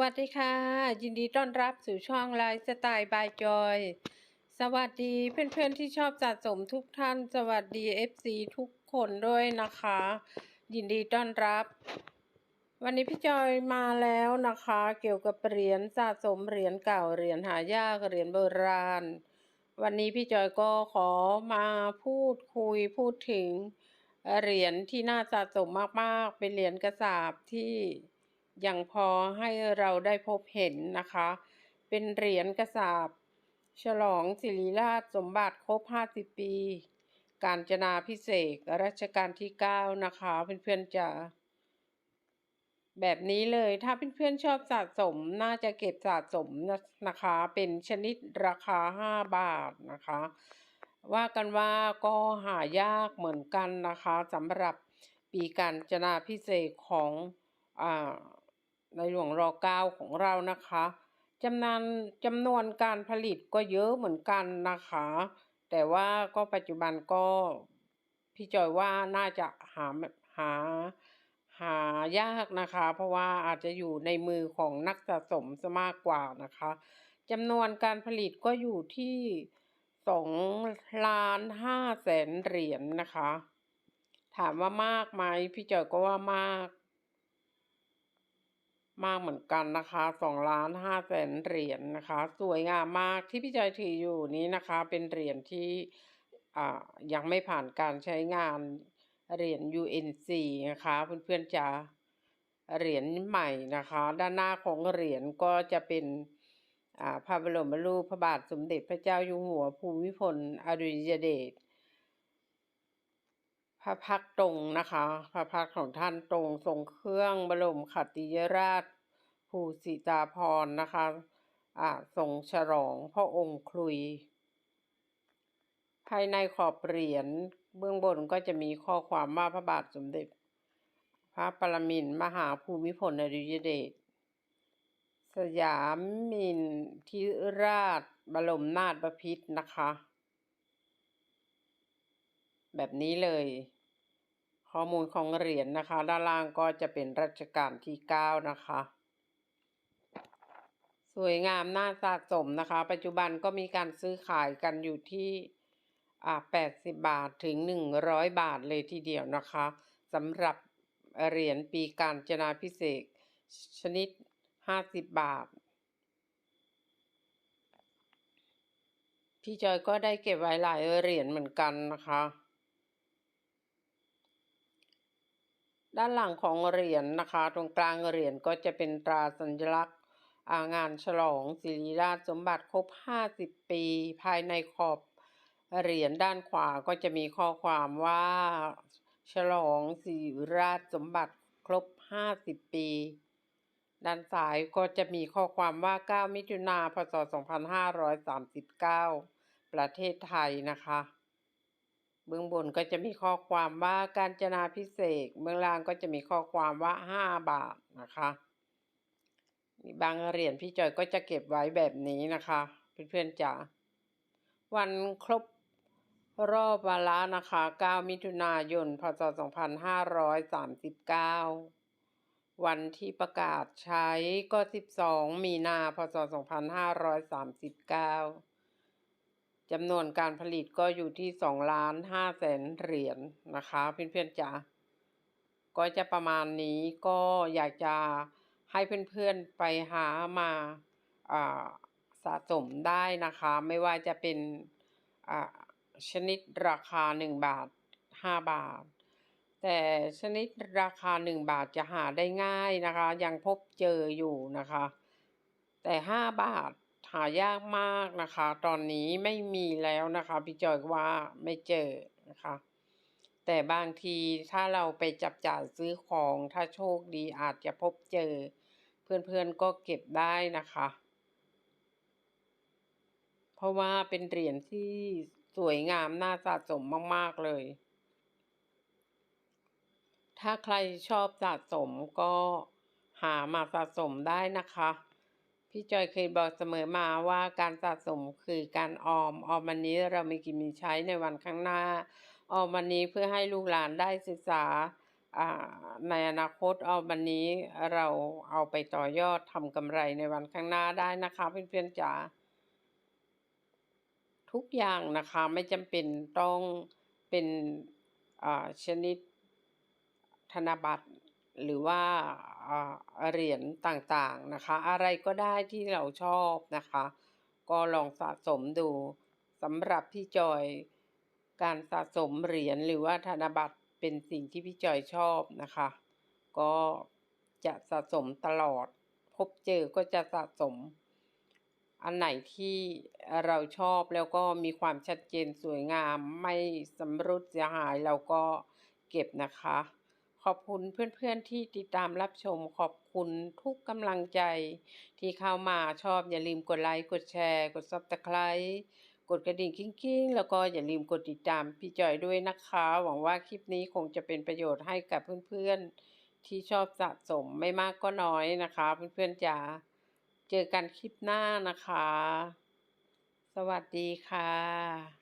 วัสดีค่ะ ยินดีต้อนรับสู่ช่องไลฟ์สไตล์บายจอย สวัสดีเพื่อนๆที่ชอบสะสมทุกท่าน สวัสดี FC ทุกคนด้วยนะคะ ยินดีต้อนรับ วันนี้พี่จอยมาแล้วนะคะ เกี่ยวกับเหรียญสะสมเหรียญเก่าเหรียญหายากเหรียญโบราณ วันนี้พี่จอยก็ขอมาพูดคุยพูดถึงเหรียญที่น่าสะสมมากๆ เป็นเหรียญกระสาบที่ อยังพอให้เราได้พบเห็นนะคะ เป็นเหรียญกระสาบ ฉลองศิริราชสมบัติครบ 50 ปี การจนาพิเศษรัชกาลที่ 9 นะคะเพื่อนๆจะแบบนี้เลยถ้าเพื่อนๆชอบสะสมน่าจะเก็บสะสมนะคะ เป็นชนิดราคา 5 บาทนะคะ ว่ากันว่าก็หายากเหมือนกันนะคะสำหรับปีการจนาพิเศษของอ่า ในหลวงรอเก้าของเรานะคะจำนวนจำนวนการผลิตก็เยอะเหมือนกันนะคะ แต่ว่าก็ปัจจุบันก็พี่จอยว่าน่าจะหาหาหายากนะคะ เพราะว่าอาจจะอยู่ในมือของนักสะสมซะมากกว่านะคะจำนวนการผลิตก็อยู่ที่สองล้านห้าแสนเหรียญนนะคะ ถามว่ามากไหมพี่จอยก็ว่ามาก มากเหมือนกันนะคะสองล้านห้าแสนเหรียญนนะคะ สวยงามมากที่พี่จอยถืออยู่นี้นะคะ เป็นเหรียญที่ยังไม่ผ่านการใช้งานเหรียญ UNC นะคะเพื่อนๆจะเหรียญใหม่นะคะ ด้านหน้าของเหรียญก็จะเป็นพระบรมรูปพระบาทสมเด็จพระเจ้าอยู่หัวภูมิพลอดุลยเดช พระพักตร์ตรงนะคะ พระพักตร์ของท่านตรงทรงเครื่องบรมขัตติยราชภูสิตาพรนะคะอ่าทรงฉลองพระองค์คลุย ภายในขอบเหรียญเบื้องบนก็จะมีข้อความว่าพระบาทสมเด็จ พระปรมินทรมหาภูมิพลอดุลยเดชสยามมินทิราชบรมนาถบพิตรนะคะ แบบนี้เลย ข้อมูลของเหรียญนะคะ ด้านล่างก็จะเป็นรัชกาลที่ 9 นะคะ สวยงามน่าสะสมนะคะ ปัจจุบันก็มีการซื้อขายกันอยู่ที่อ่า80 บาทถึง 100 บาทเลยทีเดียวนะคะสำหรับเหรียญปีการจนาพิเศษกชนิด 50 บาท พี่จอยก็ได้เก็บไว้หลายเหรียญเหมือนกันนะคะ ด้านหลังของเหรียญนะคะ ตรงกลางเหรียญก็จะเป็นตราสัญลักษณ์างานฉลองศิริราชสมบัติครบ 50 ปี ภายในขอบเหรียญด้านขวาก็จะมีข้อความว่า ฉลองศิริราชสมบัติครบ 50 ปี ด้านซ้ายก็จะมีข้อความว่า 9 มิถุนาพศ 2539 ประเทศไทยนะคะ บื้องบนก็จะมีข้อความว่าการจนาพิเศษเบื้องล่างก็จะมีข้อความว่า5บาทนะคะมีบางเหรียญพี่จอยก็จะเก็บไว้แบบนี้นะคะเพื่อนๆจ๋าวันครบรอบวาระนะคะ 9 มิถุนายน พศ 2539 วันที่ประกาศใช้ก็ 12 มีนา พศ 2539 จำนวนการผลิตก็อยู่ที่2ล้าน5แสนเหรียญนนะคะเพื่อนๆจ๋าก็จะประมาณนี้ก็อยากจะให้เพื่อนๆไปหามาสะสมได้นะคะ ไม่ว่าจะเป็นชนิดราคา 1 บาท 5 บาท แต่ชนิดราคา 1 บาทจะหาได้ง่ายนะคะ ยังพบเจออยู่นะคะ แต่ 5 บาท หายากมากนะคะ ตอนนี้ไม่มีแล้วนะคะพี่จอยว่าไม่เจอนะคะ แต่บางทีถ้าเราไปจับจ่ายซื้อของถ้าโชคดีอาจจะพบเจอ เพื่อนๆก็เก็บได้นะคะ เพราะว่าเป็นเหรียญที่สวยงามน่าสะสมมากๆเลย ถ้าใครชอบสะสมก็หามาสะสมได้นะคะ พี่จอยเคยบอกเสมอมาว่าการสะสมคือการออม ออมวันนี้เรามีกินมีใช้ในวันข้างหน้า ออมวันนี้เพื่อให้ลูกหลานได้ศึกษาอ่าในอนาคตเอาวันนี้เราเอาไปต่อยอดทำกำไรในวันข้างหน้าได้นะคะเพื่อนๆจ๋าทุกอย่างนะคะไม่จำเป็นต้องเป็นอ่าชนิดธนบัตรหรือว่า เหรียญต่างๆนะคะ อะไรก็ได้ที่เราชอบนะคะ ก็ลองสะสมดูสำหรับพี่จอย การสะสมเหรียญหรือว่าธนบัตรเป็นสิ่งที่พี่จอยชอบนะคะ ก็จะสะสมตลอด พบเจอก็จะสะสม อันไหนที่เราชอบแล้วก็มีความชัดเจนสวยงามไม่ชำรุดเสียหายเราก็เก็บนะคะ ขอบคุณเพื่อนๆที่ติดตามรับชม ขอบคุณทุกกำลังใจ ที่เข้ามาชอบอย่าลืมกดไลค์กดแชร์ กด Subscribe กดกระดิ่งกิ้งๆ แล้วก็อย่าลืมกดติดตามพี่จอยด้วยนะคะ หวังว่าคลิปนี้คงจะเป็นประโยชน์ให้กับเพื่อนๆ ที่ชอบสะสมไม่มากก็น้อยนะคะ เพื่อนๆจ๋าเจอกันคลิปหน้านะคะ สวัสดีค่ะ